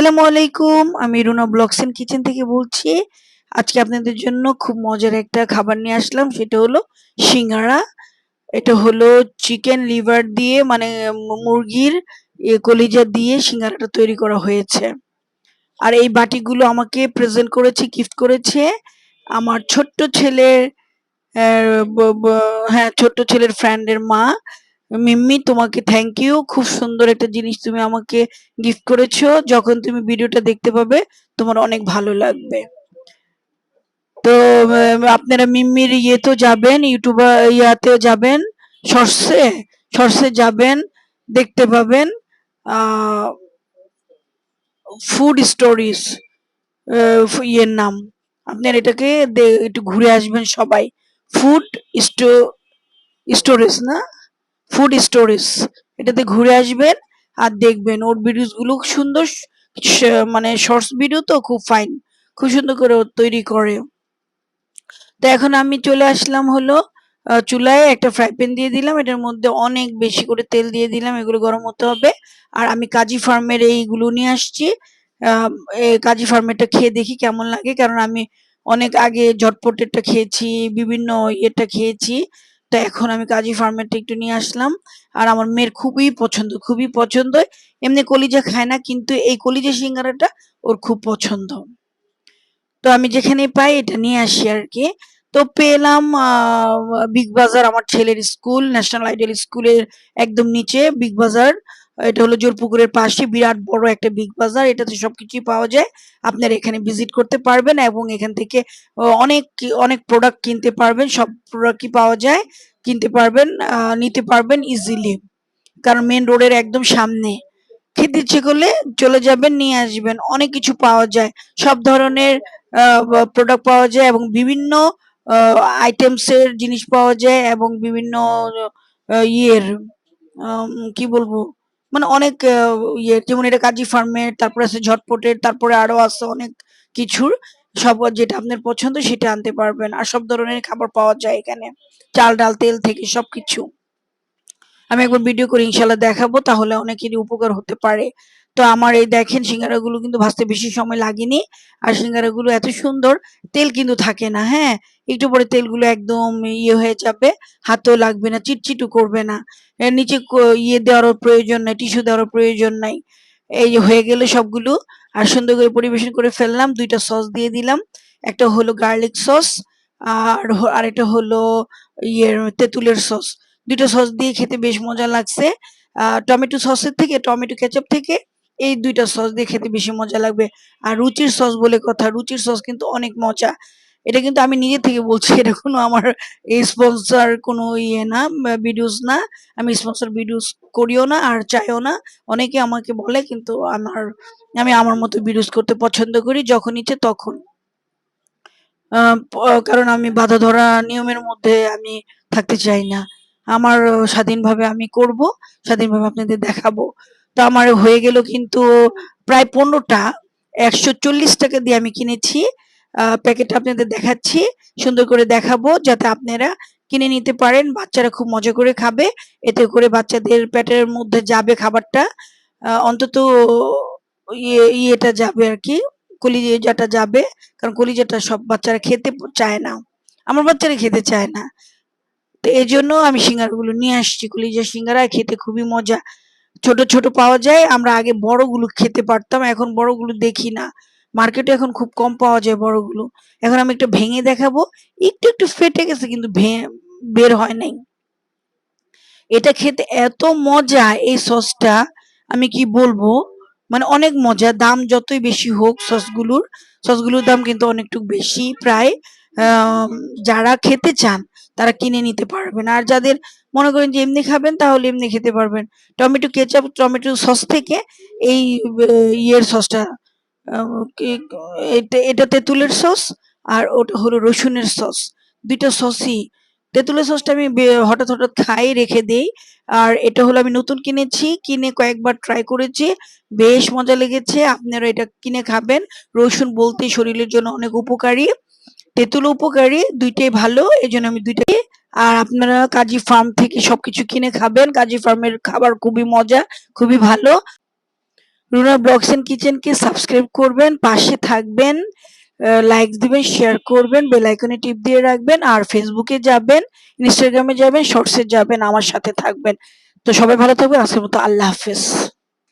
আসসালামু আলাইকুম, আমি রুনা ব্লগস এন্ড কিচেন থেকে বলছি, আজকে আপনাদের জন্য খুব মজার একটা খাবার নিয়ে আসলাম, সেটা হলো সিঙ্গারা। এটা হলো চিকেন লিভার দিয়ে মানে মুরগির কলিজা দিয়ে সিঙ্গারাটা তৈরি করা হয়েছে। আর এই বাটিগুলো আমাকে প্রেজেন্ট করেছে গিফট করেছে আমার ছোট্ট ছেলের হ্যাঁ ছোট্ট ছেলের ফ্রেন্ডের মা। মিম্মি, তোমাকে থ্যাংক ইউ খুব সুন্দর একটা জিনিস তুমি আমাকে গিফট করেছ। যখন তুমি ভিডিওটা দেখতে পাবে, তোমার অনেক ভালো লাগবে। তো আপনারা মিম্মির ইয়েতেও যাবেন, ইউটিউবার ইয়াতেও যাবেন, শর্টসে শর্টসে যাবেন, দেখতে পাবেন ফুড স্টোরিজ ইয়ের নাম। আপনার এটাকে একটু ঘুরে আসবেন সবাই। ফুড স্টো স্টোরেজ না? ফুড স্টোরেজ এটাতে ঘুরে আসবেন আর দেখবেন। ওর ভিডিওসগুলো খুব সুন্দর মানে শর্টস ভিডিও তো খুব ফাইন খুব সুন্দর করে তৈরি করে। তো এখন আমি চলে আসলাম হলো চুলায় একটা ফ্রাই প্যান দিয়ে দিলাম। এটার মধ্যে অনেক বেশি করে তেল দিয়ে দিলাম। এগুলো গরম হতে হবে। আর আমি কাজী ফার্মের এইগুলো নিয়ে আসছি। কাজী ফার্মেরটা খেয়ে দেখি কেমন লাগে। কারণ আমি অনেক আগে ঝটপটেরটা খেয়েছি, বিভিন্ন ইয়েটা খেয়েছি। তো এখন আমি কাজী ফার্মেরটা একটু নিয়ে আসলাম। আর আমার মেয়ের খুবই পছন্দ খুবই পছন্দ। এমনি কলিজা খায় না, কিন্তু এই কলিজা সিঙ্গারাটা ওর খুব পছন্দ। তো আমি যেখানে পাই এটা নিয়ে আসি আর কি তো পেলাম বিগ বাজার আমার ছেলের স্কুল, ন্যাশনাল আইডিয়াল স্কুলের একদম নিচে বিগ বাজার। এটা হলো জোরপুকুরের পাশে বিরাট বড় একটা বিগ বাজার। এটাতে সবকিছুই পাওয়া যায়। আপনারা এখানে ভিজিট করতে পারবেন এবং এখান থেকে অনেক অনেক প্রোডাক্ট কিনতে পারবেন। সব প্রোডাক্টই পাওয়া যায়। কিনতে পারবেন নিতে পারবেন ইজিলি কারণ মেন রোডের একদম সামনে। খেতে ইচ্ছে করলে চলে যাবেন, নিয়ে আসবেন। অনেক কিছু পাওয়া যায়। সব ধরনের প্রোডাক্ট পাওয়া যায় এবং বিভিন্ন আইটেমস এর জিনিস পাওয়া যায় এবং বিভিন্ন ইয়ের কি বলব? মানে অনেক ইয়ে যেমন এটা কাজী ফার্মের তারপরে আছে ঝটপটের তারপরে আরও আছে অনেক কিছুর। সব যেটা আপনার পছন্দ সেটা আনতে পারবেন। আর সব ধরনের খাবার পাওয়া যায় এখানে। চাল, ডাল, তেল থেকে সবকিছু। আমি একবার ভিডিও করে ইনশাল্লাহ দেখাবো, তাহলে অনেকেরই উপকার হতে পারে। তো আমার এই দেখেন সিঙ্গারাগুলো কিন্তু ভাজতে বেশি সময় লাগেনি। আর সিঙ্গারাগুলো এত সুন্দর, তেল কিন্তু থাকে না হ্যাঁ? একটু পরে তেলগুলো একদম ইয়ে হয়ে যাবে, হাতেও লাগবে না চিটচিটু করবে না। নিচে ইয়ে দেওয়ারও প্রয়োজন নাই, টিস্যু দেওয়ারও প্রয়োজন নাই। এই হয়ে গেলে সবগুলো, আর সুন্দর করে পরিবেশন করে ফেললাম, দুইটা সস দিয়ে দিলাম। একটা হলো গার্লিক সস, আর আরেকটা হলো ইয়ের তেঁতুলের সস। দুটো সস দিয়ে খেতে বেশ মজা লাগছে। টমেটো সসের থেকে, টমেটো কেচাপ থেকে এই দুইটা সস দিয়ে খেতে বেশি মজা লাগবে। আর রুচির সস বলে কথা, রুচির সস কিন্তু অনেক মজা। এটা কিন্তু আমি নিজে থেকে বলছি, এটা কোনো আমার স্পন্সর কোনো ইয়ে না ভিডিওস না। আমি স্পন্সর ভিডিওস করিও না আর চাইও না। অনেকে আমাকে বলে কিন্তু আমার, আমি আমার মতো ভিডিওস করতে পছন্দ করি যখন ইচ্ছে তখন। কারণ আমি বাধা ধরা নিয়মের মধ্যে আমি থাকতে চাই না। আমার স্বাধীনভাবে আমি করব, স্বাধীনভাবে আপনাদের দেখাবো। তো আমার হয়ে গেল কিন্তু প্রায় পনেরোটা। একশো চল্লিশ টাকা দিয়ে আমি কিনেছি। প্যাকেটটা আপনাদের দেখাচ্ছি। সুন্দর করে দেখাবো যাতে আপনারা কিনে নিতে পারেন। বাচ্চারা খুব মজা করে খাবে। এতে করে বাচ্চাদের পেটের মধ্যে যাবে খাবারটা। অন্তত ইয়ে ইয়েটা যাবে আর কি, কলিজাটা যাবে। কারণ কলিজাটা সব বাচ্চারা খেতে চায় না। আমার বাচ্চারা খেতে চায় না। তো এই জন্য আমি সিঙ্গারাগুলো নিয়ে আসছি। কলিজা সিঙ্গারা খেতে খুবই মজা। ছোট ছোট পাওয়া যায়, আমরা আগে বড়গুলো খেতে পারতাম, এখন বড়গুলো দেখি না। মার্কেটে এখন খুব কম পাওয়া যায় বড়গুলো। এখন আমি একটা ভেঙে দেখাবো, একটু একটু ফেটে গেছে কিন্তু বের হয় নাই। এটা খেতে এত মজা এই সসটা, আমি কি বলব? মানে অনেক মজা, দাম যতই বেশি হোক সসগুলোর সসগুলোর দাম কিন্তু অনেকটুকু বেশি প্রায়। যারা খেতে চান, তারা কিনে নিতে পারবেন। আর যাদের মনে করেন যে এমনি খাবেন, তাহলে এমনি খেতে পারবেন। টমেটো কেচাপ, টমেটো সস থেকে এই ইয়ের সসটা এটা তেঁতুলের সস আর ওটা হলো রসুনের সস। দুইটা সসই। তেঁতুলের সসটা আমি হঠাৎ হঠাৎ খাই, রেখে দিই। আর এটা হলো আমি নতুন কিনেছি, কিনে কয়েকবার ট্রাই করেছি। বেশ মজা লেগেছে। আপনারা এটা কিনে খাবেন। রসুন বলতে শরীরের জন্য অনেক উপকারী। তেঁতুল উপকারী, দুইটাই ভালো এই জন্য আমি দুইটাই। আর আপনারা কাজী ফার্ম থেকে সবকিছু কিনে খাবেন। কাজী ফার্মের খাবার খুবই মজা, খুবই ভালো। রুনা ব্লগস এন্ড কিচেনকে সাবস্ক্রাইব করবেন, পাশে থাকবেন লাইক দিবেন শেয়ার করবেন বেল আইকনে টিপ দিয়ে রাখবেন, আর ফেসবুকে যাবেন ইনস্টাগ্রামে যাবেন শর্টসে যাবেন, আমার সাথে থাকবেন। তো সবাই ভালো থাকবেন, আজকের মতো আল্লাহ হাফেজ।